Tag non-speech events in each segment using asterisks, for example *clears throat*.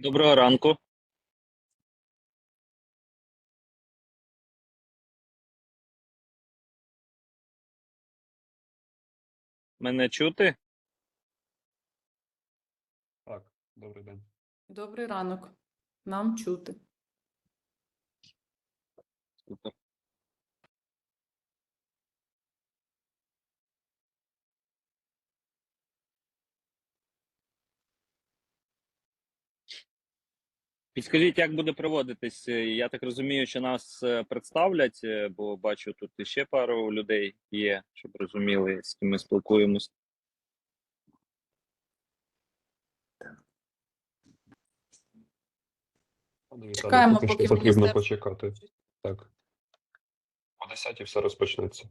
Доброго ранку. Мене чути? Так, добрий день. Добрий ранок. Нам чути. Супер. Підскажіть, як буде проводитись? Е, Я так розумію, що нас е, представлять, е, бо бачу тут іще пару людей є, щоб розуміли, з ким ми спілкуємось. Чекаємо, поки потрібно почекати. Так. О 10 все розпочнеться.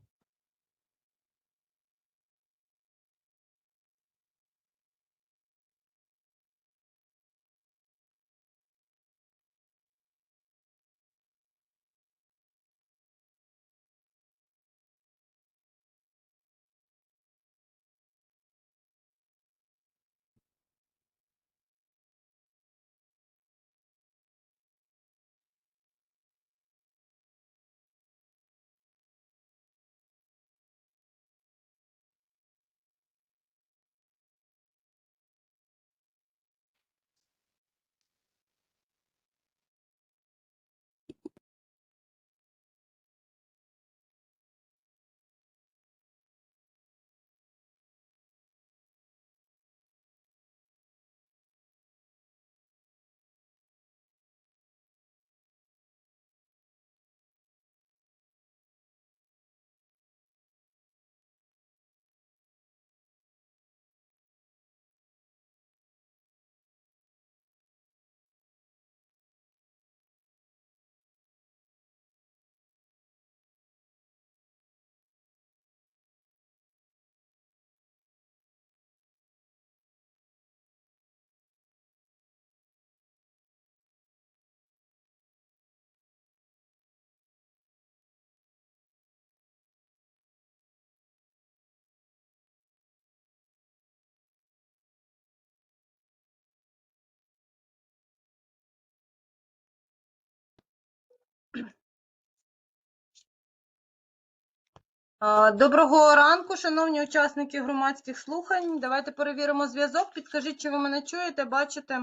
Доброго ранку, шановні учасники громадських слухань. Давайте перевіримо зв'язок. Підкажіть, чи ви мене чуєте, бачите?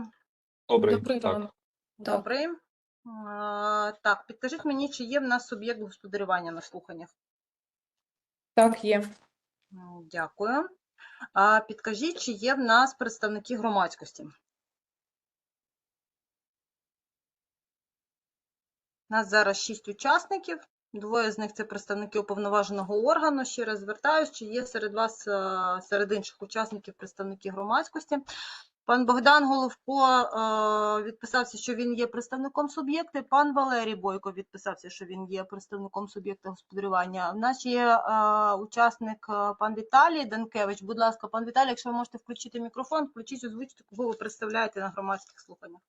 Добрий, Добрий так. ранок. Добрий. А, Так, підкажіть мені, чи є в нас суб'єкт господарювання на слуханнях? Так, є. Дякую. А підкажіть, чи є в нас представники громадськості? У нас зараз шість учасників. Двоє з них це представники уповноваженого органу. Ще раз звертаюсь, чи є серед вас, е, серед інших учасників, представники громадськості. Пан Богдан Головко е, відписався, що він є представником суб'єкта. Пан Валерій Бойко відписався, що він є представником суб'єкта господарювання. У нас є е, учасник пан Віталій Данкевич. Будь ласка, пан Віталій, якщо ви можете включити мікрофон, включіть озвучте, кого ви представляєте на громадських слуханнях.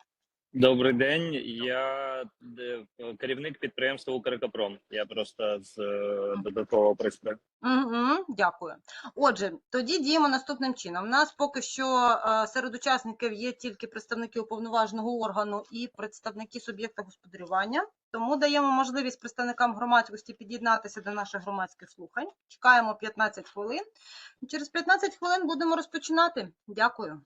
Добрий день. Я е, керівник підприємства Укрекопром. Я просто з е, додаткового пристрою. Угу, дякую. Отже, тоді діємо наступним чином. У нас поки що е, серед учасників є тільки представники уповноваженого органу і представники суб'єкта господарювання. Тому даємо можливість представникам громадськості під'єднатися до наших громадських слухань. Чекаємо 15 хвилин. Через 15 хвилин будемо розпочинати. Дякую.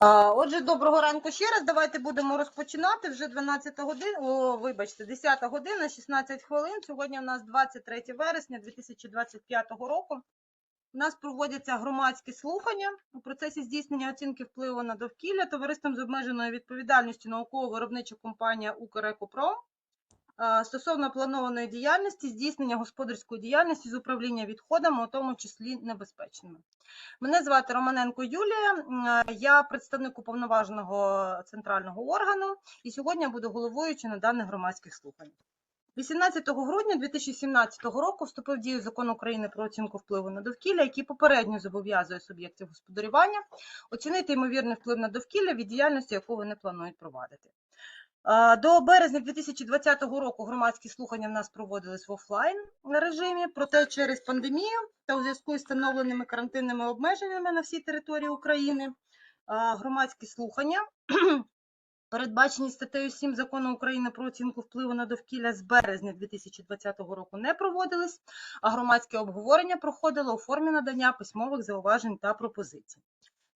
Отже, доброго ранку ще раз. Давайте будемо розпочинати. Вже 12 годин, о, вибачте, 10 година, 16 хвилин. Сьогодні у нас 23 вересня 2025 року. У нас проводяться громадські слухання у процесі здійснення оцінки впливу на довкілля товариством з обмеженою відповідальністю науково-виробнича компанія «Укрекопром» стосовно планованої діяльності, здійснення господарської діяльності з управління відходами, у тому числі небезпечними. Мене звати Романенко Юлія, я представник уповноваженого центрального органу, і сьогодні буду головуючи на даних громадських слухань. 18 грудня 2017 року вступив в дію закон України про оцінку впливу на довкілля, який попередньо зобов'язує суб'єктів господарювання оцінити ймовірний вплив на довкілля від діяльності, яку вони планують провадити. До березня 2020 року громадські слухання в нас проводились в офлайн режимі, проте через пандемію та у зв'язку із встановленими карантинними обмеженнями на всій території України громадські слухання, *clears throat* передбачені статтею 7 закону України про оцінку впливу на довкілля з березня 2020 року не проводились, а громадське обговорення проходило у формі надання письмових зауважень та пропозицій.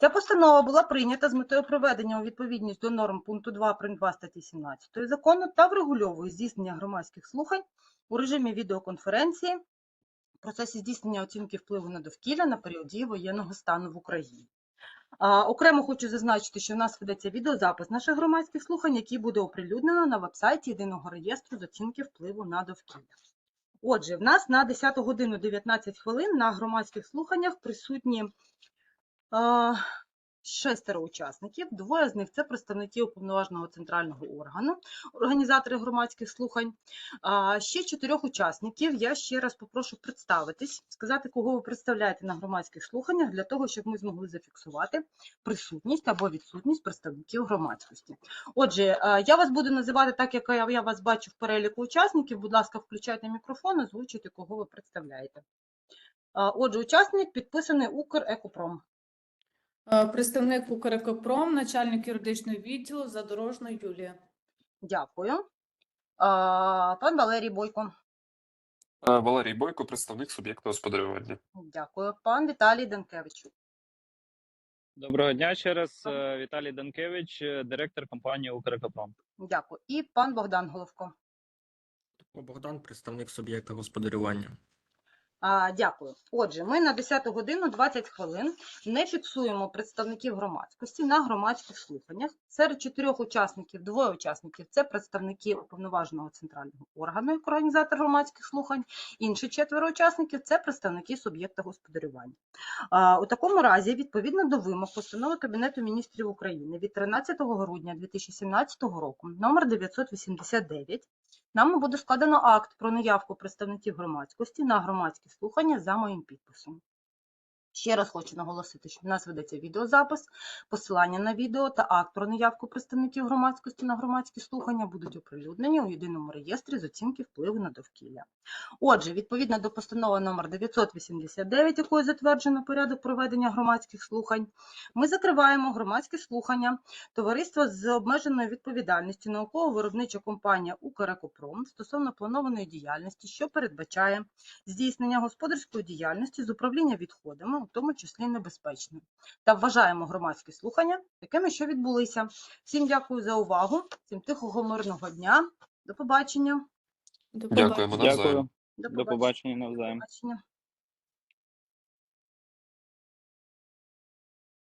Ця постанова була прийнята з метою приведення у відповідність до норм пункту 2 прим. 2 статті 17 закону та врегульовує здійснення громадських слухань у режимі відеоконференції в процесі здійснення оцінки впливу на довкілля на період дії воєнного стану в Україні. Окремо хочу зазначити, що в нас ведеться відеозапис наших громадських слухань, який буде оприлюднено на вебсайті єдиного реєстру з оцінки впливу на довкілля. Отже, в нас на 10 годину 19 хвилин на громадських слуханнях присутні шестеро учасників. Двоє з них це представники уповноваженого центрального органу, організатори громадських слухань. Ще чотирьох учасників я ще раз попрошу представитись, сказати, кого ви представляєте на громадських слуханнях, для того, щоб ми змогли зафіксувати присутність або відсутність представників громадськості. Отже, я вас буду називати так, як я вас бачу в переліку учасників. Будь ласка, включайте мікрофон, озвучуйте, кого ви представляєте. Отже, учасник підписаний Укрекопром. Е, Представник Укрекопром, начальник юридичного відділу Задорожна Юлія. Дякую. А, Пан Валерій Бойко. Е, Валерій Бойко, представник суб'єкта господарювання. Дякую. Пан Віталій Данкевич. Доброго дня ще раз. Е, Віталій Данкевич, е, директор компанії «Укрекопром». Дякую. І пан Богдан Головко. Богдан, представник суб'єкта господарювання. А, Дякую. Отже, ми на 10 годину 20 хвилин не фіксуємо представників громадськості на громадських слуханнях. Серед чотирьох учасників, двоє учасників це представники уповноваженого центрального органу, як організатор громадських слухань. Інші четверо учасників це представники суб'єкта господарювання. А, У такому разі, відповідно до вимог постанови Кабінету міністрів України від 13 грудня 2017 року, номер 989, нами буде складено акт про наявку представників громадськості на громадські слухання за моїм підписом. Ще раз хочу наголосити, що в нас ведеться відеозапис, посилання на відео та акт про наявку представників громадськості на громадські слухання будуть оприлюднені у єдиному реєстрі з оцінки впливу на довкілля. Отже, відповідно до постанови номер 989, якою затверджено порядок проведення громадських слухань, ми закриваємо громадські слухання Товариство з обмеженою відповідальністю науково-виробнича компанія «Укрекопром» стосовно планованої діяльності, що передбачає здійснення господарської діяльності з управління відходами, у тому числі небезпечним, Та вважаємо громадські слухання такими, що відбулися. Всім дякую за увагу, всім тихого мирного дня До побачення. До Дякуємо. навзаєм. До побачення навзаєм. побачення.